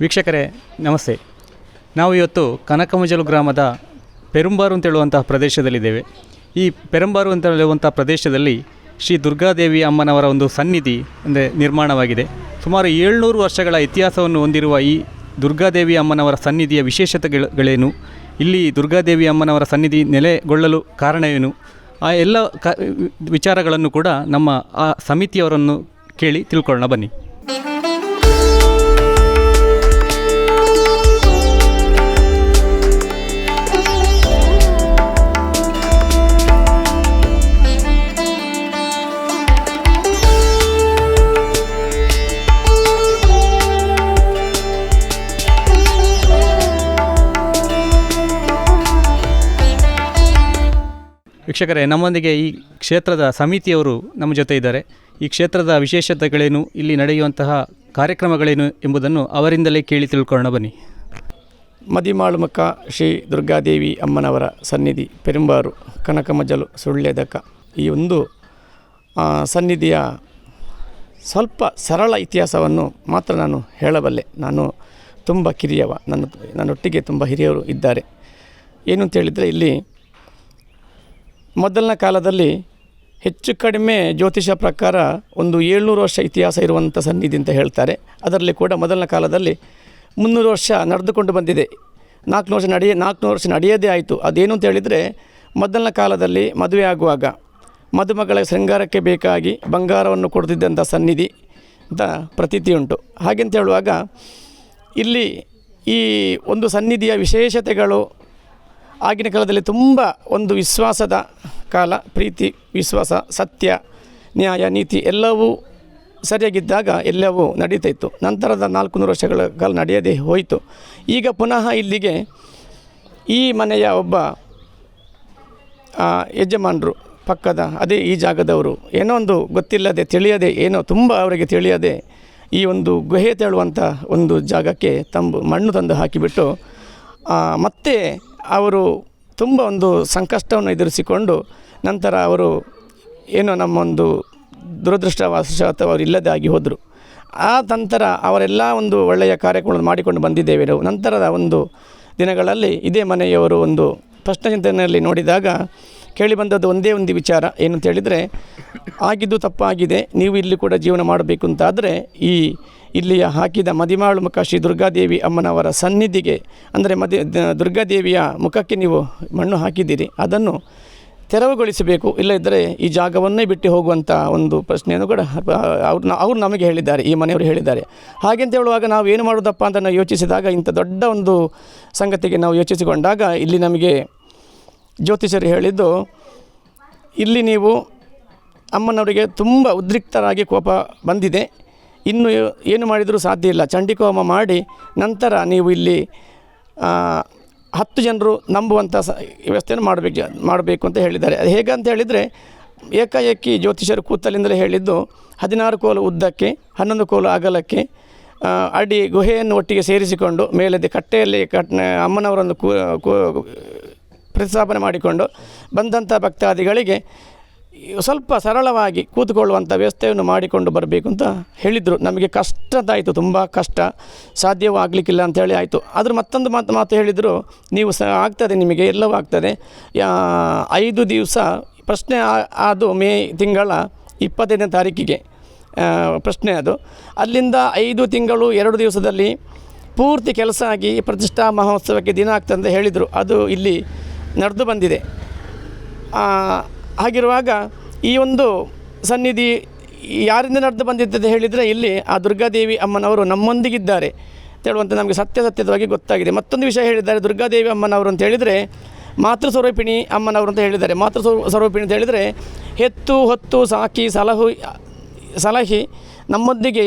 ವೀಕ್ಷಕರೇ, ನಮಸ್ತೆ. ನಾವು ಇವತ್ತು ಕನಕಮಜಲು ಗ್ರಾಮದ ಪೆರುಂಬಾರು ಅಂತ ಹೇಳುವಂತಹ ಪ್ರದೇಶದಲ್ಲಿದ್ದೇವೆ. ಈ ಪೆರಂಬಾರು ಅಂತ ಹೇಳುವಂಥ ಪ್ರದೇಶದಲ್ಲಿ ಶ್ರೀ ದುರ್ಗಾದೇವಿ ಅಮ್ಮನವರ ಒಂದು ಸನ್ನಿಧಿ, ಅಂದರೆ ನಿರ್ಮಾಣವಾಗಿದೆ. ಸುಮಾರು ಏಳ್ನೂರು ವರ್ಷಗಳ ಇತಿಹಾಸವನ್ನು ಹೊಂದಿರುವ ಈ ದುರ್ಗಾದೇವಿ ಅಮ್ಮನವರ ಸನ್ನಿಧಿಯ ವಿಶೇಷತೆಗಳೇನು ಇಲ್ಲಿ ದುರ್ಗಾದೇವಿ ಅಮ್ಮನವರ ಸನ್ನಿಧಿ ನೆಲೆಗೊಳ್ಳಲು ಕಾರಣವೇನು? ಆ ಎಲ್ಲ ಕ, ವಿಚಾರಗಳನ್ನು ಕೂಡ ನಮ್ಮ ಆ ಸಮಿತಿಯವರನ್ನು ಕೇಳಿ ತಿಳ್ಕೊಳ್ಳೋಣ. ಬನ್ನಿ. ವೀಕ್ಷಕರೇ, ನಮ್ಮೊಂದಿಗೆ ಈ ಕ್ಷೇತ್ರದ ಸಮಿತಿಯವರು ನಮ್ಮ ಜೊತೆ ಇದ್ದಾರೆ. ಈ ಕ್ಷೇತ್ರದ ವಿಶೇಷತೆಗಳೇನು, ಇಲ್ಲಿ ನಡೆಯುವಂತಹ ಕಾರ್ಯಕ್ರಮಗಳೇನು ಎಂಬುದನ್ನು ಅವರಿಂದಲೇ ಕೇಳಿ ತಿಳ್ಕೊಳ್ಳೋಣ ಬನ್ನಿ. ಮದಿಮಾಳುಮಕ್ಕ ಶ್ರೀ ದುರ್ಗಾದೇವಿ ಅಮ್ಮನವರ ಸನ್ನಿಧಿ, ಪೆರುಂಬಾರು, ಕನಕಮಜಲು ಸುಳ್ಳೆದಕ ಈ ಒಂದು ಸನ್ನಿಧಿಯ ಸ್ವಲ್ಪ ಸರಳ ಇತಿಹಾಸವನ್ನು ಮಾತ್ರ ನಾನು ಹೇಳಬಲ್ಲೆ. ನಾನು ತುಂಬ ಕಿರಿಯವ. ನನ್ನ, ನನ್ನೊಟ್ಟಿಗೆ ತುಂಬ ಹಿರಿಯರು ಇದ್ದಾರೆ. ಏನು ಅಂತ ಹೇಳಿದರೆ ಇಲ್ಲಿ ಮೊದಲನ ಕಾಲದಲ್ಲಿ ಹೆಚ್ಚು ಕಡಿಮೆ ಜ್ಯೋತಿಷ ಪ್ರಕಾರ ಒಂದು ಏಳ್ನೂರು ವರ್ಷ ಇತಿಹಾಸ ಇರುವಂಥ ಸನ್ನಿಧಿ ಅಂತ ಹೇಳ್ತಾರೆ. ಅದರಲ್ಲಿ ಕೂಡ ಮೊದಲನ ಕಾಲದಲ್ಲಿ ಮುನ್ನೂರು ವರ್ಷ ನಡೆದುಕೊಂಡು ಬಂದಿದೆ. ನಾಲ್ಕುನೂರು ವರ್ಷ ನಡೆಯ ನಾಲ್ಕುನೂರು ವರ್ಷ ನಡೆಯೋದೇ ಆಯಿತು. ಅದೇನು ಅಂತ ಹೇಳಿದರೆ ಮೊದಲನ ಕಾಲದಲ್ಲಿ ಮದುವೆ ಆಗುವಾಗ ಮದುಮಗಳ ಶೃಂಗಾರಕ್ಕೆ ಬೇಕಾಗಿ ಬಂಗಾರವನ್ನು ಕೊಡ್ತಿದ್ದಂಥ ಸನ್ನಿಧಿ ಅಂತ ಪ್ರತೀತಿ ಉಂಟು. ಹಾಗೆಂತ ಹೇಳುವಾಗ ಇಲ್ಲಿ ಈ ಒಂದು ಸನ್ನಿಧಿಯ ವಿಶೇಷತೆಗಳು ಆಗಿನ ಕಾಲದಲ್ಲಿ ತುಂಬ ಒಂದು ವಿಶ್ವಾಸದ ಕಾಲ, ಪ್ರೀತಿ, ವಿಶ್ವಾಸ, ಸತ್ಯ, ನ್ಯಾಯ, ನೀತಿ ಎಲ್ಲವೂ ಸರಿಯಾಗಿದ್ದಾಗ ಎಲ್ಲವೂ ನಡೀತಾ ನಂತರದ ನಾಲ್ಕು ನೂರು ವರ್ಷಗಳ ಕಾಲ ನಡೆಯದೇ ಹೋಯಿತು. ಈಗ ಪುನಃ ಇಲ್ಲಿಗೆ ಈ ಮನೆಯ ಒಬ್ಬ ಯಜಮಾನರು ಪಕ್ಕದ, ಅದೇ ಈ ಜಾಗದವರು ಏನೋ ಒಂದು ಗೊತ್ತಿಲ್ಲದೆ ತಿಳಿಯದೆ, ಏನೋ ತುಂಬ ಅವರಿಗೆ ತಿಳಿಯದೆ ಈ ಒಂದು ಗುಹೆ ತೆಳುವಂಥ ಒಂದು ಜಾಗಕ್ಕೆ ತಂಬು ಮಣ್ಣು ತಂದು ಹಾಕಿಬಿಟ್ಟು ಮತ್ತೆ ಅವರು ತುಂಬ ಒಂದು ಸಂಕಷ್ಟವನ್ನು ಎದುರಿಸಿಕೊಂಡು ನಂತರ ಅವರು ಏನೋ ನಮ್ಮೊಂದು ದುರದೃಷ್ಟವಶಾತ್ ಅವರು ಇಲ್ಲದೆ ಆಗಿ ಹೋದರು. ಆ ನಂತರ ಅವರೆಲ್ಲ ಒಂದು ಒಳ್ಳೆಯ ಕಾರ್ಯಕ್ರಮಗಳನ್ನು ಮಾಡಿಕೊಂಡು ಬಂದಿದ್ದೇವೆ ನಾವು. ನಂತರದ ಒಂದು ದಿನಗಳಲ್ಲಿ ಇದೇ ಮನೆಯವರು ಒಂದು ಪ್ರಶ್ನೆ ಚಿಂತನೆಯಲ್ಲಿ ನೋಡಿದಾಗ ಕೇಳಿಬಂದದ್ದು ಒಂದೇ ಒಂದು ವಿಚಾರ. ಏನು ಅಂತ ಹೇಳಿದರೆ, ಆಗಿದ್ದು ತಪ್ಪಾಗಿದೆ, ನೀವು ಇಲ್ಲಿ ಕೂಡ ಜೀವನ ಮಾಡಬೇಕು ಅಂತಾದರೆ, ಈ ಇಲ್ಲಿಯ ಹಾಕಿದ ಮದಿಮಾಳು ಮುಖ ಶ್ರೀ ದುರ್ಗಾದೇವಿ ಅಮ್ಮನವರ ಸನ್ನಿಧಿಗೆ, ಅಂದರೆ ಮದಿ ದುರ್ಗಾದೇವಿಯ ಮುಖಕ್ಕೆ ನೀವು ಮಣ್ಣು ಹಾಕಿದ್ದೀರಿ. ಅದನ್ನು ತೆರವುಗೊಳಿಸಬೇಕು. ಇಲ್ಲದಿದ್ದರೆ ಈ ಜಾಗವನ್ನೇ ಬಿಟ್ಟು ಹೋಗುವಂಥ ಒಂದು ಪ್ರಶ್ನೆಯನ್ನು ಕೂಡ ಅವ್ರು ಅವ್ರು ನಮಗೆ ಹೇಳಿದ್ದಾರೆ, ಈ ಮನೆಯವರು ಹೇಳಿದ್ದಾರೆ. ಹಾಗೆಂತ ಹೇಳುವಾಗ ನಾವು ಏನು ಮಾಡೋದಪ್ಪ ಅಂತ ನಾವು ಯೋಚಿಸಿದಾಗ ಇಂಥ ದೊಡ್ಡ ಒಂದು ಸಂಗತಿಗೆ ನಾವು ಯೋಚಿಸಿಕೊಂಡಾಗ ಇಲ್ಲಿ ನಮಗೆ ಜ್ಯೋತಿಷರು ಹೇಳಿದ್ದು, ಇಲ್ಲಿ ನೀವು ಅಮ್ಮನವರಿಗೆ ತುಂಬ ಉದ್ರಿಕ್ತರಾಗಿ ಕೋಪ ಬಂದಿದೆ. ಇನ್ನು ಏನು ಮಾಡಿದರೂ ಸಾಧ್ಯ ಇಲ್ಲ. ಚಂಡಿಕೋಮ ಮಾಡಿ ನಂತರ ನೀವು ಇಲ್ಲಿ ಹತ್ತು ಜನರು ನಂಬುವಂಥ ಸ, ವ್ಯವಸ್ಥೆಯನ್ನು ಮಾಡಬೇಕು ಮಾಡಬೇಕು ಅಂತ ಹೇಳಿದ್ದಾರೆ. ಅದು ಹೇಗೆ ಅಂತ ಹೇಳಿದರೆ, ಏಕಾಏಕಿ ಜ್ಯೋತಿಷರು ಕೂತಲಿಂದಲೇ ಹೇಳಿದ್ದು, ಹದಿನಾರು ಕೋಲು ಉದ್ದಕ್ಕೆ, ಹನ್ನೊಂದು ಕೋಲು ಅಗಲಕ್ಕೆ ಅಡಿ ಗುಹೆಯನ್ನು ಒಟ್ಟಿಗೆ ಸೇರಿಸಿಕೊಂಡು ಮೇಲೆದೆ ಕಟ್ಟೆಯಲ್ಲಿ ಕಟ್, ಅಮ್ಮನವರನ್ನು ಪ್ರತಿಸ್ಥಾಪನೆ ಮಾಡಿಕೊಂಡು ಬಂದಂಥ ಭಕ್ತಾದಿಗಳಿಗೆ ಸ್ವಲ್ಪ ಸರಳವಾಗಿ ಕೂತ್ಕೊಳ್ಳುವಂಥ ವ್ಯವಸ್ಥೆಯನ್ನು ಮಾಡಿಕೊಂಡು ಬರಬೇಕು ಅಂತ ಹೇಳಿದರು. ನಮಗೆ ಕಷ್ಟದಾಯಿತು ತುಂಬ ಕಷ್ಟ. ಸಾಧ್ಯವೂ ಆಗಲಿಕ್ಕಿಲ್ಲ ಅಂಥೇಳಿ ಆಯಿತು. ಆದರೂ ಮತ್ತೊಂದು ಮಾತು ಮಾತು ಹೇಳಿದರು, ನೀವು ಸಹ ಆಗ್ತದೆ ನಿಮಗೆ, ಎಲ್ಲವೂ ಆಗ್ತದೆ. ಐದು ದಿವಸ, ಪ್ರಶ್ನೆ ಅದು ಮೇ ತಿಂಗಳ ಇಪ್ಪತ್ತೈದನೇ ತಾರೀಕಿಗೆ ಪ್ರಶ್ನೆ ಅದು. ಅಲ್ಲಿಂದ ಐದು ತಿಂಗಳು ಎರಡು ದಿವಸದಲ್ಲಿ ಪೂರ್ತಿ ಕೆಲಸ ಆಗಿ ಪ್ರತಿಷ್ಠಾ ಮಹೋತ್ಸವಕ್ಕೆ ದಿನ ಆಗ್ತದೆ ಅಂತ ಹೇಳಿದರು. ಅದು ಇಲ್ಲಿ ನಡೆದು ಬಂದಿದೆ. ಹಾಗಿರುವಾಗ ಈ ಒಂದು ಸನ್ನಿಧಿ ಯಾರಿಂದ ನಡೆದು ಬಂದಿದ್ದಂತ ಹೇಳಿದರೆ ಇಲ್ಲಿ ಆ ದುರ್ಗಾದೇವಿ ಅಮ್ಮನವರು ನಮ್ಮೊಂದಿಗಿದ್ದಾರೆ ಅಂತ ಹೇಳುವಂಥ ನಮಗೆ ಸತ್ಯಸತ್ಯದವಾಗಿ ಗೊತ್ತಾಗಿದೆ. ಮತ್ತೊಂದು ವಿಷಯ ಹೇಳಿದ್ದಾರೆ. ದುರ್ಗಾದೇವಿ ಅಮ್ಮನವರು ಅಂತ ಹೇಳಿದರೆ ಮಾತೃ ಸ್ವರೂಪಿಣಿ ಅಮ್ಮನವರು ಅಂತ ಹೇಳಿದ್ದಾರೆ. ಮಾತೃ ಸ್ವರೂ- ಸ್ವರೂಪಿಣಿ ಅಂತ ಹೇಳಿದರೆ ಹೆತ್ತು ಹೊತ್ತು ಸಾಕಿ ಸಲಹು, ಸಲಹಿ ನಮ್ಮೊಂದಿಗೆ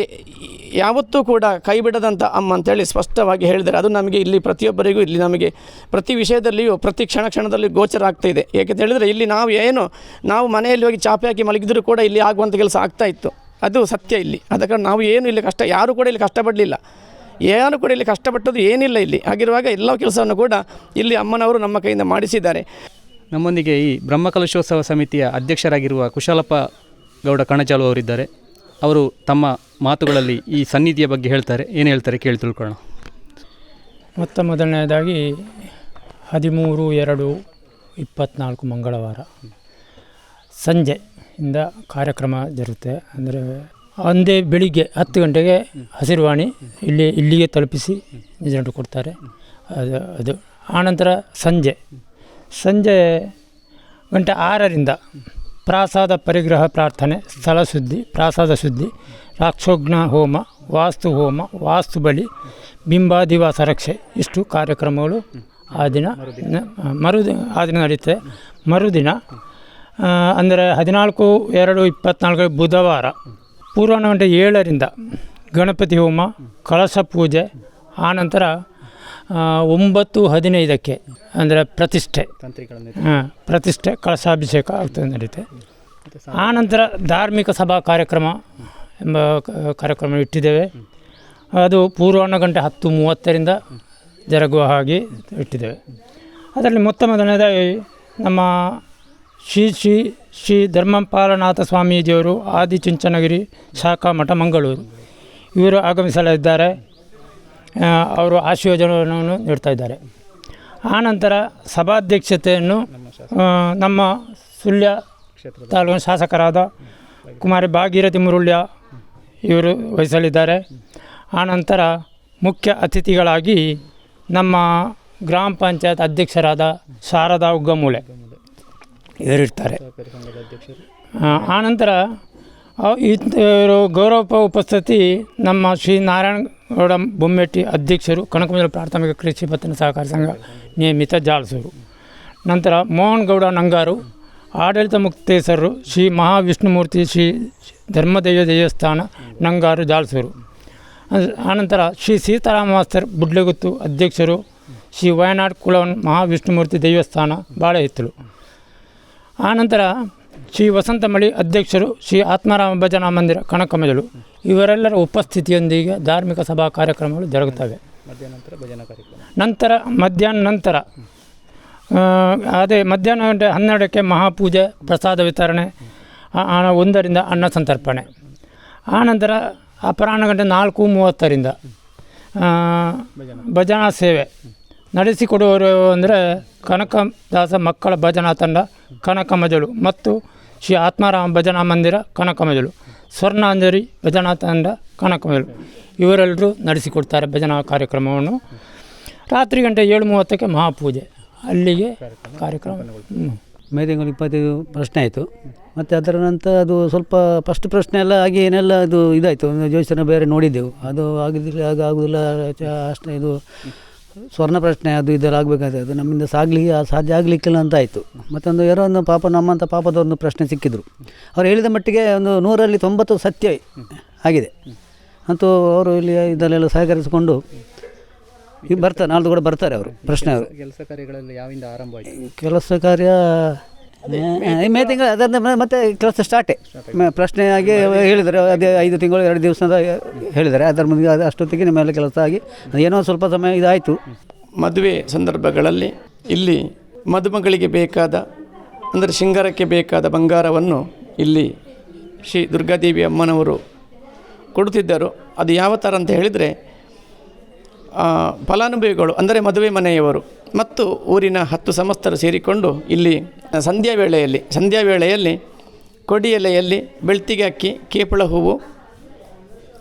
ಯಾವತ್ತೂ ಕೂಡ ಕೈ ಬಿಡದಂಥ ಅಮ್ಮ ಅಂತೇಳಿ ಸ್ಪಷ್ಟವಾಗಿ ಹೇಳಿದರೆ ಅದು ನಮಗೆ ಇಲ್ಲಿ ಪ್ರತಿಯೊಬ್ಬರಿಗೂ ಇಲ್ಲಿ ನಮಗೆ ಪ್ರತಿ ವಿಷಯದಲ್ಲಿಯೂ, ಪ್ರತಿ ಕ್ಷಣ ಕ್ಷಣದಲ್ಲಿ ಗೋಚರ ಆಗ್ತಾ ಇದೆ. ಏಕೆಂತ ಹೇಳಿದರೆ ಇಲ್ಲಿ ನಾವು ಏನು, ನಾವು ಮನೆಯಲ್ಲಿ ಹೋಗಿ ಚಾಪೆ ಹಾಕಿ ಮಲಗಿದರೂ ಕೂಡ ಇಲ್ಲಿ ಆಗುವಂಥ ಕೆಲಸ ಆಗ್ತಾ ಇತ್ತು. ಅದು ಸತ್ಯ ಇಲ್ಲಿ. ಆದ ನಾವು ಏನು ಇಲ್ಲಿ ಕಷ್ಟ, ಯಾರು ಕೂಡ ಇಲ್ಲಿ ಕಷ್ಟಪಡಲಿಲ್ಲ. ಏನು ಕೂಡ ಇಲ್ಲಿ ಕಷ್ಟಪಟ್ಟದ್ದು ಏನಿಲ್ಲ ಇಲ್ಲಿ. ಹಾಗಿರುವಾಗ ಎಲ್ಲ ಕೆಲಸವನ್ನು ಕೂಡ ಇಲ್ಲಿ ಅಮ್ಮನವರು ನಮ್ಮ ಕೈಯಿಂದ ಮಾಡಿಸಿದ್ದಾರೆ. ನಮ್ಮೊಂದಿಗೆ ಈ ಬ್ರಹ್ಮಕಲಶೋತ್ಸವ ಸಮಿತಿಯ ಅಧ್ಯಕ್ಷರಾಗಿರುವ ಕುಶಾಲಪ್ಪ ಗೌಡ ಕಣಚಾಲು ಅವರಿದ್ದಾರೆ. ಅವರು ತಮ್ಮ ಮಾತುಗಳಲ್ಲಿ ಈ ಸನ್ನಿಧಿಯ ಬಗ್ಗೆ ಹೇಳ್ತಾರೆ. ಏನು ಹೇಳ್ತಾರೆ ಕೇಳಿ ತಿಳ್ಕೊಳ್ಳೋಣ. ಮೊತ್ತ ಮೊದಲನೇದಾಗಿ ಹದಿಮೂರು ಎರಡು ಇಪ್ಪತ್ತ್ನಾಲ್ಕು ಮಂಗಳವಾರ. ಸಂಜೆ ಇಂದ ಕಾರ್ಯಕ್ರಮ ಜರುತ್ತೆ ಅಂದರೆ ಅಂದೇ ಬೆಳಿಗ್ಗೆ ಹತ್ತು ಗಂಟೆಗೆ ಹಸಿರುವಾಣಿ ಇಲ್ಲಿ ಇಲ್ಲಿಗೆ ತಲುಪಿಸಿ ಜನರು ಕೊಡ್ತಾರೆ. ಅದು ಅದು. ಆನಂತರ ಸಂಜೆ. ಸಂಜೆ ಗಂಟೆ ಆರರಿಂದ ಪ್ರಾಸಾದ ಪರಿಗ್ರಹ ಪ್ರಾರ್ಥನೆ ಸ್ಥಳ ಶುದ್ಧಿ ಪ್ರಾಸಾದ ಶುದ್ಧಿ, ರಾಕ್ಷೋಘ್ನ ಹೋಮ, ವಾಸ್ತು ಹೋಮ, ವಾಸ್ತು ಬಲಿ, ಬಿಂಬಾದಿವಾಸ ರಕ್ಷೆ ಇಷ್ಟು ಕಾರ್ಯಕ್ರಮಗಳು ಆ ದಿನ ಮರುದಿನ ಆ ದಿನ ನಡೀತದೆ. ಮರುದಿನ ಅಂದರೆ ಹದಿನಾಲ್ಕು, ಎರಡು ಇಪ್ಪತ್ತ್ನಾಲ್ಕು ಬುಧವಾರ ಪೂರ್ವಾಹ್ನ ಗಂಟೆ ಏಳರಿಂದ ಗಣಪತಿ ಹೋಮ, ಕಳಶ ಪೂಜೆ ಆನಂತರ ಒಂಬತ್ತು ಹದಿನೈದಕ್ಕೆ ಅಂದರೆ ಪ್ರತಿಷ್ಠೆ. ಹಾಂ ಪ್ರತಿಷ್ಠೆ ಕಳಸಾಭಿಷೇಕ ಆಗ್ತದೆ ನಡೀತೆ. ಆನಂತರ ಧಾರ್ಮಿಕ ಸಭಾ ಕಾರ್ಯಕ್ರಮ ಎಂಬ ಕಾರ್ಯಕ್ರಮ ಇಟ್ಟಿದ್ದೇವೆ. ಅದು ಪೂರ್ವಾಹ್ನ ಗಂಟೆ ಹತ್ತು ಮೂವತ್ತರಿಂದ ಜರುಗುವ ಹಾಗೆ ಇಟ್ಟಿದ್ದೇವೆ. ಅದರಲ್ಲಿ ಮೊತ್ತ ಮೊದಲನೇದಾಗಿ ನಮ್ಮ ಶ್ರೀ ಶ್ರೀ ಶ್ರೀ ಧರ್ಮಪಾಲನಾಥ ಸ್ವಾಮೀಜಿಯವರು ಆದಿಚುಂಚನಗಿರಿ ಶಾಖಾ ಮಠ ಮಂಗಳೂರು. ಇವರು ಆಗಮಿಸಲಿದ್ದಾರೆ. ಅವರು ಆಶೀರ್ವಚನವನ್ನು ನೀಡ್ತಾ ಇದ್ದಾರೆ. ಆನಂತರ ಸಭಾಧ್ಯಕ್ಷತೆಯನ್ನು ನಮ್ಮ ಸುಳ್ಯ ತಾಲೂಕಿನ ಶಾಸಕರಾದ ಕುಮಾರಿ ಭಾಗೀರಥಿ ಮುರುಳ್ಯ ಇವರು ವಹಿಸಲಿದ್ದಾರೆ. ಆನಂತರ ಮುಖ್ಯ ಅತಿಥಿಗಳಾಗಿ ನಮ್ಮ ಗ್ರಾಮ ಪಂಚಾಯತ್ ಅಧ್ಯಕ್ಷರಾದ ಶಾರದಾ ಉಗ್ಗಮೂಳೆ ಇವರಿರ್ತಾರೆ ಆನಂತರ ಇವರು ಗೌರವ ಉಪಸ್ಥಿತಿ ನಮ್ಮ ಶ್ರೀ ನಾರಾಯಣಗೌಡ ಬೊಮ್ಮೆಟ್ಟಿ ಅಧ್ಯಕ್ಷರು ಕನಕಮಂಜಲ ಪ್ರಾಥಮಿಕ ಕೃಷಿ ಪತ್ತಿನ ಸಹಕಾರ ಸಂಘ ನಿಯಮಿತ ಜಾಲಸೂರು. ನಂತರ ಮೋಹನ್ ಗೌಡ ನಂಗಾರು, ಆಡಳಿತ ಮುಕ್ತೇಶ್ವರರು ಶ್ರೀ ಮಹಾವಿಷ್ಣುಮೂರ್ತಿ ಶ್ರೀ ಧರ್ಮದೇವ ದೇವಸ್ಥಾನ ನಂಗಾರು ಜಾಲಸೂರು. ಆನಂತರ ಶ್ರೀ ಸೀತಾರಾಮ ಮಾಸ್ತರ್ ಬುಡ್ಲೆಗುತ್ತು ಅಧ್ಯಕ್ಷರು ಶ್ರೀ ವಯನಾಡ್ ಕುಲವನ್ ಮಹಾವಿಷ್ಣುಮೂರ್ತಿ ದೇವಸ್ಥಾನ ಬಾಳೆಹಿತ್ತಲು. ಆನಂತರ ಶ್ರೀ ವಸಂತಮಳಿ ಅಧ್ಯಕ್ಷರು ಶ್ರೀ ಆತ್ಮಾರಾಮ ಭಜನಾ ಮಂದಿರ ಕನಕಮಜಲು ಇವರೆಲ್ಲರ ಉಪಸ್ಥಿತಿಯೊಂದಿಗೆ ಧಾರ್ಮಿಕ ಸಭಾ ಕಾರ್ಯಕ್ರಮಗಳು ಜರುಗುತ್ತವೆ. ಮಧ್ಯಾಹ್ನ ಭಜನಾ ಕಾರ್ಯಕ್ರಮ. ನಂತರ ಮಧ್ಯಾಹ್ನ ನಂತರ ಅದೇ ಮಧ್ಯಾಹ್ನ ಗಂಟೆ ಹನ್ನೆರಡಕ್ಕೆ ಮಹಾಪೂಜೆ ಪ್ರಸಾದ ವಿತರಣೆ ಒಂದರಿಂದ ಅನ್ನ ಸಂತರ್ಪಣೆ. ಆನಂತರ ಅಪರಾಹ್ನ ಗಂಟೆ ನಾಲ್ಕು ಮೂವತ್ತರಿಂದ ಭಜನಾ ಸೇವೆ. ನಡೆಸಿಕೊಡುವವರು ಅಂದರೆ ಕನಕದಾಸ ಮಕ್ಕಳ ಭಜನಾ ತಂಡ, ಕನಕಮಜಲು ಮತ್ತು ಶ್ರೀ ಆತ್ಮಾರಾಮ ಭಜನಾ ಮಂದಿರ, ಕನಕಮಜಲು. ಸ್ವರ್ಣಾಂಜರಿ ಭಜನಾ ತಂಡ, ಕನಕಮಜಲು. ಇವರೆಲ್ಲರೂ ನಡೆಸಿಕೊಡ್ತಾರೆ ಭಜನಾ ಕಾರ್ಯಕ್ರಮವನ್ನು. ರಾತ್ರಿ ಗಂಟೆ ಏಳು ಮೂವತ್ತಕ್ಕೆ ಮಹಾಪೂಜೆ. ಅಲ್ಲಿಗೆ ಕಾರ್ಯಕ್ರಮ. ಮೇ ತಿಂಗಳು ಇಪ್ಪತ್ತೈದು ಪ್ರಶ್ನೆ ಆಯಿತು. ಮತ್ತು ಅದರ ನಂತರ ಅದು ಸ್ವಲ್ಪ ಫಸ್ಟ್ ಪ್ರಶ್ನೆ ಎಲ್ಲ ಆಗಿ ಏನೆಲ್ಲ ಅದು ಇದಾಯಿತು. ಜ್ಯೋತಿಷನ ಬೇರೆ ನೋಡಿದ್ದೆವು. ಅದು ಆಗಿದ್ದಿಲ್ಲ ಆಗ ಆಗೋದಿಲ್ಲ, ಅಷ್ಟು ಇದು. ಸ್ವರ್ಣ ಪ್ರಶ್ನೆ ಅದು ಇದೆಲ್ಲ ಆಗಬೇಕಾದ್ರೆ ಅದು ನಮ್ಮಿಂದ ಸಾಗಲಿ ಸಾಧ್ಯ ಆಗಲಿಕ್ಕಿಲ್ಲ ಅಂತ ಆಯಿತು. ಮತ್ತೊಂದು ಯಾರೋ ಒಂದು ಪಾಪ ನಮ್ಮಂಥ ಪಾಪದವ್ರೊಂದು ಪ್ರಶ್ನೆ ಸಿಕ್ಕಿದ್ರು. ಅವ್ರು ಹೇಳಿದ ಮಟ್ಟಿಗೆ ಒಂದು ನೂರಲ್ಲಿ ತೊಂಬತ್ತು ಸತ್ಯ ಆಗಿದೆ. ಅಂತೂ ಅವರು ಇಲ್ಲಿ ಇದರಲ್ಲೆಲ್ಲ ಸಹಕರಿಸಿಕೊಂಡು ಈಗ ಬರ್ತಾರೆ ನಾಳ್ದು ಕೂಡ ಬರ್ತಾರೆ ಅವರು ಪ್ರಶ್ನೆ ಅವರು. ಕೆಲಸ ಕಾರ್ಯಗಳಲ್ಲಿ ಯಾವಿಂದ ಆರಂಭ ಕೆಲಸ ಕಾರ್ಯ ಮೇ- ಮೇ ತಿಂಗಳು ಅದನ್ನ ಮತ್ತೆ ಕೆಲಸ ಸ್ಟಾರ್ಟ್ ಮ- ಪ್ರಶ್ನೆ ಆಗಿ ಹೇಳಿದ್ದಾರೆ ಅದೇ ಐದು ತಿಂಗಳು ಎರಡು ದಿವಸದ ಹೇಳಿದರೆ ಅದರ ಮುಂದೆ ಅದು ಅಷ್ಟೊತ್ತಿಗೆ ನಿಮ್ಮೆಲ್ಲ ಕೆಲಸ ಆಗಿ ಏನೋ ಸ್ವಲ್ಪ ಸಮಯ ಇದಾಯಿತು. ಮದುವೆ ಸಂದರ್ಭಗಳಲ್ಲಿ ಇಲ್ಲಿ ಮದುಮಗಳಿಗೆ ಬೇಕಾದ ಅಂದರೆ ಶೃಂಗಾರಕ್ಕೆ ಬೇಕಾದ ಬಂಗಾರವನ್ನು ಇಲ್ಲಿ ಶ್ರೀ ದುರ್ಗಾದೇವಿ ಅಮ್ಮನವರು ಕೊಡುತ್ತಿದ್ದರು. ಅದು ಯಾವ ಥರ ಅಂತ ಹೇಳಿದರೆ ಆ, ಫಲಾನುಭವಿಗಳು ಅಂದರೆ ಮದುವೆ ಮನೆಯವರು ಮತ್ತು ಊರಿನ ಹತ್ತು ಸಮಸ್ತರು ಸೇರಿಕೊಂಡು ಇಲ್ಲಿ ಸಂಧ್ಯಾ ವೇಳೆಯಲ್ಲಿ ಸಂಧ್ಯಾ ವೇಳೆಯಲ್ಲಿ ಕೊಡಿ ಎಲೆಯಲ್ಲಿ ಬೆಳ್ತಿಗೆ ಅಕ್ಕಿ ಕೇಪಳ ಹೂವು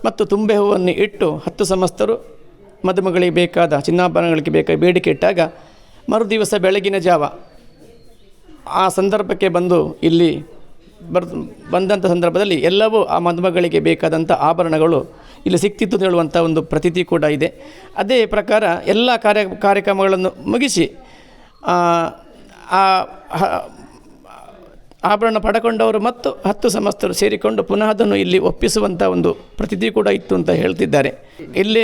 ಮತ್ತು ತುಂಬೆ ಹೂವನ್ನು ಇಟ್ಟು ಹತ್ತು ಸಮಸ್ತರು ಮದುಮಗಳಿಗೆ ಬೇಕಾದ, ಚಿನ್ನಾಭರಣಗಳಿಗೆ ಬೇಕಾದ ಬೇಡಿಕೆ ಇಟ್ಟಾಗ ಮರುದಿವಸ ಬೆಳಗಿನ ಜಾವ ಆ ಸಂದರ್ಭಕ್ಕೆ ಬಂದು ಇಲ್ಲಿ ಬರ್ ಬಂದಂಥ ಸಂದರ್ಭದಲ್ಲಿ ಎಲ್ಲವೂ ಆ ಮದುಮಗಳಿಗೆ ಬೇಕಾದಂಥ ಆಭರಣಗಳು ಇಲ್ಲಿ ಸಿಕ್ತಿತ್ತು ಅಂತ ಹೇಳುವಂಥ ಒಂದು ಪ್ರತೀತಿ ಕೂಡ ಇದೆ. ಅದೇ ಪ್ರಕಾರ ಎಲ್ಲ ಕಾರ್ಯ ಕಾರ್ಯಕ್ರಮಗಳನ್ನು ಮುಗಿಸಿ ಆ, ಆಭರಣ ಪಡ್ಕೊಂಡವರು ಮತ್ತು ಹತ್ತು ಸಮಸ್ತರು ಸೇರಿಕೊಂಡು ಪುನಃ ಅದನ್ನು ಇಲ್ಲಿ ಒಪ್ಪಿಸುವಂಥ ಒಂದು ಪ್ರತಿಥಿ ಕೂಡ ಇತ್ತು ಅಂತ ಹೇಳ್ತಿದ್ದಾರೆ. ಇಲ್ಲಿ,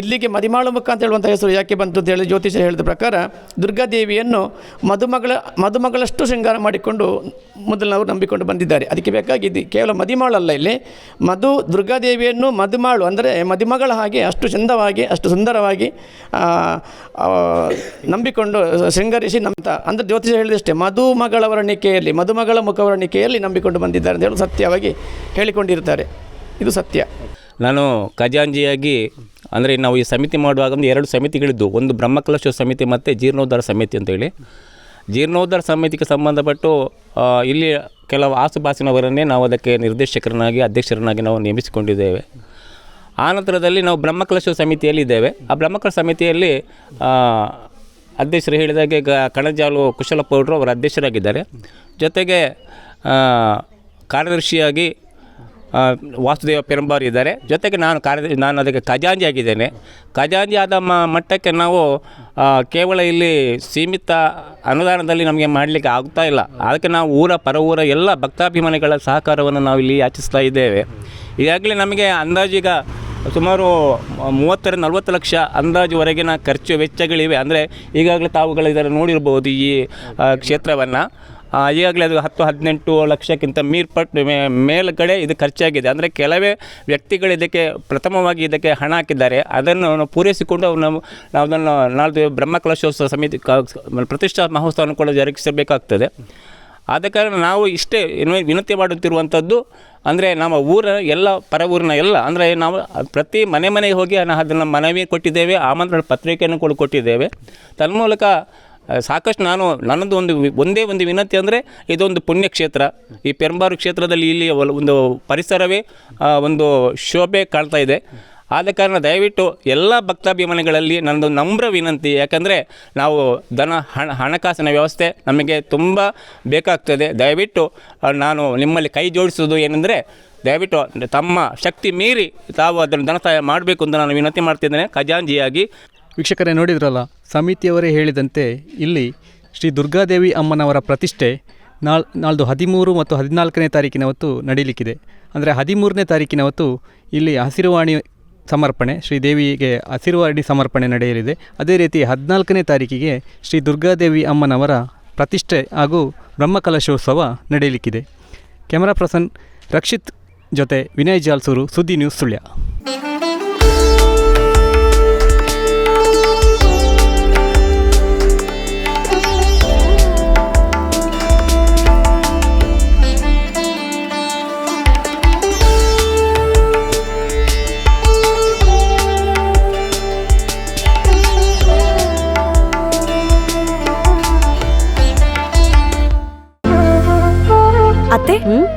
ಇಲ್ಲಿಗೆ ಮದಿಮಾಳು ಮುಖ ಅಂತ ಹೇಳುವಂಥ ಹೆಸರು ಯಾಕೆ ಬಂತು ಅಂತ ಹೇಳಿ ಜ್ಯೋತಿಷ್ಯ ಹೇಳಿದ ಪ್ರಕಾರ ದುರ್ಗಾದೇವಿಯನ್ನು ಮದುಮಗಳ, ಮದುಮಗಳಷ್ಟು ಶೃಂಗಾರ ಮಾಡಿಕೊಂಡು ಮೊದಲನವರು ನಂಬಿಕೊಂಡು ಬಂದಿದ್ದಾರೆ. ಅದಕ್ಕೆ ಬೇಕಾಗಿ ಕೇವಲ ಮದಿಮಾಳಲ್ಲ ಇಲ್ಲಿ. ಮಧು ದುರ್ಗಾದೇವಿಯನ್ನು ಮದುಮಾಳು ಅಂದರೆ ಮದುಮಗಳ ಹಾಗೆ ಅಷ್ಟು ಚಂದವಾಗಿ, ಅಷ್ಟು ಸುಂದರವಾಗಿ ನಂಬಿಕೊಂಡು ಶೃಂಗರಿಸಿ ನಂಬ್ತಾ ಅಂದರೆ ಜ್ಯೋತಿಷ್ಯ ಹೇಳಿದಷ್ಟೇ ಮಧುಮಗಳ ವರ್ಣಿಕೆಯಲ್ಲಿ ಮಧುಮಗಳ ಮುಖವರ್ಣಿಕೆಯಲ್ಲಿ ನಂಬಿಕೊಂಡು ಬಂದಿದ್ದಾರೆ ಅಂತ ಹೇಳಿ ಸತ್ಯವಾಗಿ ಹೇಳಿಕೊಂಡಿರ್ತಾರೆ. ಇದು ಸತ್ಯ. ನಾನು ಖಜಾಂಜಿಯಾಗಿ ಅಂದರೆ ನಾವು ಈ ಸಮಿತಿ ಮಾಡುವಾಗ ಒಂದು ಎರಡು ಸಮಿತಿಗಳಿದ್ದು ಒಂದು ಬ್ರಹ್ಮಕಲಶ ಸಮಿತಿ ಮತ್ತು ಜೀರ್ಣೋದ್ಧಾರ ಸಮಿತಿ ಅಂತೇಳಿ ಜೀರ್ಣೋದ್ಧಾರ ಸಮಿತಿಗೆ ಸಂಬಂಧಪಟ್ಟು ಇಲ್ಲಿ ಕೆಲವು ಆಸುಪಾಸಿನವರನ್ನೇ ನಾವು ಅದಕ್ಕೆ ನಿರ್ದೇಶಕರನ್ನಾಗಿ, ಅಧ್ಯಕ್ಷರನ್ನಾಗಿ ನಾವು ನೇಮಿಸಿಕೊಂಡಿದ್ದೇವೆ. ಆ ನಂತರದಲ್ಲಿ ನಾವು ಬ್ರಹ್ಮಕಲಶ ಸಮಿತಿಯಲ್ಲಿ ಇದ್ದೇವೆ ಆ ಬ್ರಹ್ಮಕಲಶ ಸಮಿತಿಯಲ್ಲಿ ಅಧ್ಯಕ್ಷರು ಹೇಳಿದಾಗೆ ಈಗ ಕಣಜಾಲು ಕುಶಲ ಪೌಡ್ರು ಅವರ ಅಧ್ಯಕ್ಷರಾಗಿದ್ದಾರೆ. ಜೊತೆಗೆ ಕಾರ್ಯದರ್ಶಿಯಾಗಿ ವಾಸುದೇವ ಪೆರಂಬಾರ್ ಇದ್ದಾರೆ. ಜೊತೆಗೆ ನಾನು ಕಾರ್ಯ ನಾನು ಅದಕ್ಕೆ ಖಜಾಂಜಿ ಆಗಿದ್ದೇನೆ. ಖಜಾಂಜಿ ಆದ ಮಟ್ಟಕ್ಕೆ ನಾವು ಕೇವಲ ಇಲ್ಲಿ ಸೀಮಿತ ಅನುದಾನದಲ್ಲಿ ನಮಗೆ ಮಾಡಲಿಕ್ಕೆ ಆಗ್ತಾ ಇಲ್ಲ. ಅದಕ್ಕೆ ನಾವು ಊರ ಪರ ಊರ ಎಲ್ಲ ಭಕ್ತಾಭಿಮಾನಿಗಳ ಸಹಕಾರವನ್ನು ನಾವು ಇಲ್ಲಿ ಯಾಚಿಸ್ತಾ ಇದ್ದೇವೆ. ಈಗಾಗಲೇ ನಮಗೆ ಅಂದಾಜೀಗ ಸುಮಾರು ಮೂವತ್ತರ ನಲವತ್ತು ಲಕ್ಷ ಅಂದಾಜುವರೆಗಿನ ಖರ್ಚು ವೆಚ್ಚಗಳಿವೆ. ಅಂದರೆ ಈಗಾಗಲೇ ತಾವುಗಳು ಇದನ್ನು ನೋಡಿರ್ಬೋದು ಈ ಕ್ಷೇತ್ರವನ್ನು. ಈಗಾಗಲೇ ಅದು ಹತ್ತು ಹದಿನೆಂಟು ಲಕ್ಷಕ್ಕಿಂತ ಮೀರ್ಪಟ್ಟು ಮೇಲ್ಗಡೆ ಇದು ಖರ್ಚಾಗಿದೆ. ಅಂದರೆ ಕೆಲವೇ ವ್ಯಕ್ತಿಗಳು ಇದಕ್ಕೆ ಪ್ರಥಮವಾಗಿ ಇದಕ್ಕೆ ಹಣ ಹಾಕಿದ್ದಾರೆ. ಅದನ್ನು ಪೂರೈಸಿಕೊಂಡು ನಾವು ನಾವು ಅದನ್ನು ಬ್ರಹ್ಮ ಬ್ರಹ್ಮಕಲಶೋತ್ಸವ ಸಮಿತಿ ಪ್ರತಿಷ್ಠಾ ಮಹೋತ್ಸವವನ್ನು ಕೂಡ ಜರುಗಿಸಬೇಕಾಗ್ತದೆ ಆದ ಕಾರಣ ನಾವು ಇಷ್ಟೇ ವಿನಂತಿ ಮಾಡುತ್ತಿರುವಂಥದ್ದು, ಅಂದರೆ ನಮ್ಮ ಊರ ಎಲ್ಲ, ಪರ ಊರಿನ ಎಲ್ಲ, ಅಂದರೆ ನಾವು ಪ್ರತಿ ಮನೆ ಮನೆಗೆ ಹೋಗಿ ಅದನ್ನು ಮನವಿ ಕೊಟ್ಟಿದ್ದೇವೆ, ಆಮಂತ್ರಣ ಪತ್ರಿಕೆಯನ್ನು ಕೂಡ ಕೊಟ್ಟಿದ್ದೇವೆ. ತನ್ಮೂಲಕ ಸಾಕಷ್ಟು ನಾನು ನನ್ನದು ಒಂದು ಒಂದೇ ಒಂದು ವಿನಂತಿ ಅಂದರೆ ಇದೊಂದು ಪುಣ್ಯಕ್ಷೇತ್ರ. ಈ ಪೆರಂಬಾರು ಕ್ಷೇತ್ರದಲ್ಲಿ ಇಲ್ಲಿ ಒಂದು ಪರಿಸರವೇ ಒಂದು ಶೋಭೆ ಕಾಣ್ತಾ ಇದೆ. ಆದ ಕಾರಣ ದಯವಿಟ್ಟು ಎಲ್ಲ ಭಕ್ತಾಭಿಮಾನಿಗಳಲ್ಲಿ ನನ್ನದು ನಮ್ರ ವಿನಂತಿ, ಯಾಕಂದರೆ ನಾವು ಧನ, ಹಣ, ಹಣಕಾಸಿನ ವ್ಯವಸ್ಥೆ ನಮಗೆ ತುಂಬ ಬೇಕಾಗ್ತದೆ. ದಯವಿಟ್ಟು ನಾನು ನಿಮ್ಮಲ್ಲಿ ಕೈ ಜೋಡಿಸೋದು ಏನೆಂದರೆ, ದಯವಿಟ್ಟು ತಮ್ಮ ಶಕ್ತಿ ಮೀರಿ ತಾವು ಅದನ್ನು ಧನ ಸಹಾಯ ಮಾಡಬೇಕು ಅಂತ ನಾನು ವಿನಂತಿ ಮಾಡ್ತಿದ್ದೇನೆ. ಖಜಾಂಜಿಯಾಗಿ ವೀಕ್ಷಕರೇ, ನೋಡಿದ್ರಲ್ಲ, ಸಮಿತಿಯವರೇ ಹೇಳಿದಂತೆ ಇಲ್ಲಿ ಶ್ರೀ ದುರ್ಗಾದೇವಿ ಅಮ್ಮನವರ ಪ್ರತಿಷ್ಠೆ ನಾಳ್, ನಾಳ್ದು ಹದಿಮೂರು ಮತ್ತು ಹದಿನಾಲ್ಕನೇ ತಾರೀಕಿನ ಹೊತ್ತು ನಡೀಲಿಕ್ಕಿದೆ. ಅಂದರೆ ಹದಿಮೂರನೇ ತಾರೀಕಿನವತ್ತು ಇಲ್ಲಿ ಹಸಿರುವಾಣಿ ಸಮರ್ಪಣೆ ಶ್ರೀ ದೇವಿಗೆ ಹಸಿರುವಾಣಿ ಸಮರ್ಪಣೆ ನಡೆಯಲಿದೆ. ಅದೇ ರೀತಿ ಹದಿನಾಲ್ಕನೇ ತಾರೀಕಿಗೆ ಶ್ರೀ ದುರ್ಗಾದೇವಿ ಅಮ್ಮನವರ ಪ್ರತಿಷ್ಠೆ ಹಾಗೂ ಬ್ರಹ್ಮಕಲಶೋತ್ಸವ ನಡೆಯಲಿಕ್ಕಿದೆ. ಕ್ಯಾಮರಾ ಪರ್ಸನ್ ರಕ್ಷಿತ್ ಜೊತೆ ವಿನಯ್ ಜಾಲ್ಸೂರು, ಸುದ್ದಿ ನ್ಯೂಸ್ ಸುಳ್ಯ.